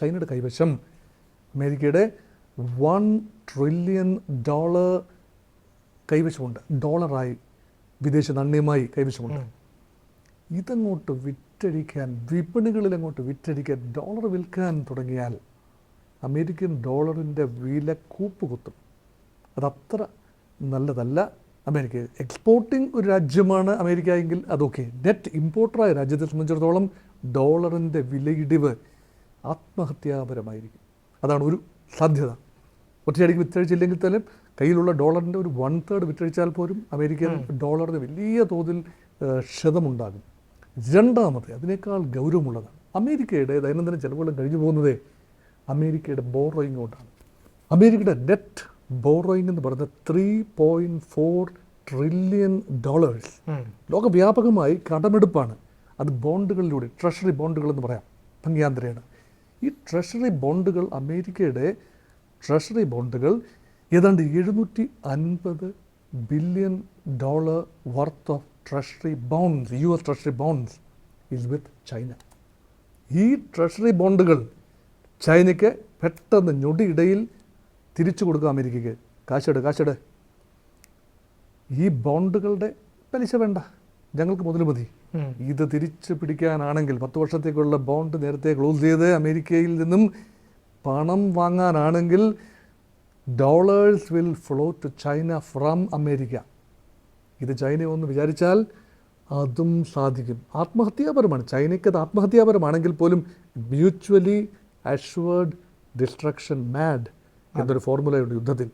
ചൈനയുടെ കൈവശം. അമേരിക്കയുടെ വൺ ട്രില്യൺ ഡോളർ കൈവശമുണ്ട്. ഡോളറായി വിദേശ നാണ്യമായി കൈവശമുണ്ട്. ഇതങ്ങോട്ട് വിറ്റഴിക്കാൻ വിപണികളിൽ അങ്ങോട്ട് വിറ്റഴിക്കാൻ ഡോളർ വിൽക്കാൻ തുടങ്ങിയാൽ അമേരിക്കൻ ഡോളറിന്റെ വില കൂപ്പുകുത്തും. അതത്ര നല്ലതല്ല. അമേരിക്ക എക്സ്പോർട്ടിംഗ് ഒരു രാജ്യമാണ് അമേരിക്ക എങ്കിൽ അതൊക്കെ. നെറ്റ് ഇമ്പോർട്ടറായ രാജ്യത്തെ സംബന്ധിച്ചിടത്തോളം ഡോളറിന്റെ വിലയിടിവ് ആത്മഹത്യാപരമായിരിക്കും. അതാണ് ഒരു സാധ്യത. ഒറ്റയടിക്ക് വിറ്റഴിച്ചില്ലെങ്കിൽ തന്നെ കയ്യിലുള്ള ഡോളറിന്റെ ഒരു വൺ തേർഡ് വിറ്റഴിച്ചാൽ പോലും അമേരിക്കൻ ഡോളറിന് വലിയ തോതിൽ ക്ഷതമുണ്ടാകും. രണ്ടാമത്തെ അതിനേക്കാൾ ഗൗരവമുള്ളതാണ്. അമേരിക്കയുടെ ദൈനംദിന ചെലവുകളും കഴിഞ്ഞു പോകുന്നതേ അമേരിക്കയുടെ ബോറോയിങ് കൊണ്ടാണ്. അമേരിക്കയുടെ നെറ്റ് ബോറോയിങ് എന്ന് പറയുന്നത് three point four trillion dollars ലോകവ്യാപകമായി കടമെടുപ്പാണ്. അത് ബോണ്ടുകളിലൂടെ ട്രഷറി ബോണ്ടുകളെന്ന് പറയാം. ഭംഗിയാന്തരയാണ് ഈ ട്രഷറി ബോണ്ടുകൾ അമേരിക്കയുടെ ട്രഷറി ബോണ്ടുകൾ ഏതാണ്ട് എഴുന്നൂറ്റി അൻപത് billion dollar worth of treasury bonds U S treasury bonds is with China ഈ ട്രഷറി ബോണ്ടുകൾ ചൈനയ്ക്ക് പെട്ടെന്ന് ഞൊടിയിടയിൽ തിരിച്ചു കൊടുക്കുക അമേരിക്കയ്ക്ക്. കാശെട് ഈ ബോണ്ടുകളുടെ പലിശ വേണ്ട. ഞങ്ങൾക്ക് മുതൽ മതി. ഇത് തിരിച്ചു പിടിക്കാനാണെങ്കിൽ പത്ത് വർഷത്തേക്കുള്ള ബോണ്ട് നേരത്തെ ക്ലോസ് ചെയ്ത് അമേരിക്കയിൽ നിന്നും പണം വാങ്ങാനാണെങ്കിൽ dollars will flow to China from America. ഇത് ചൈന ഒന്ന് വിചാരിച്ചാൽ അതും സാധിക്കും. ആത്മഹത്യാപരമാണ്. ചൈനയ്ക്ക് അത് ആത്മഹത്യാപരമാണെങ്കിൽ പോലും മ്യൂച്വലി അഷ്വേർഡ് ഡിസ്ട്രക്ഷൻ മാഡ് എന്നൊരു ഫോർമുലയുണ്ട് യുദ്ധത്തിൽ.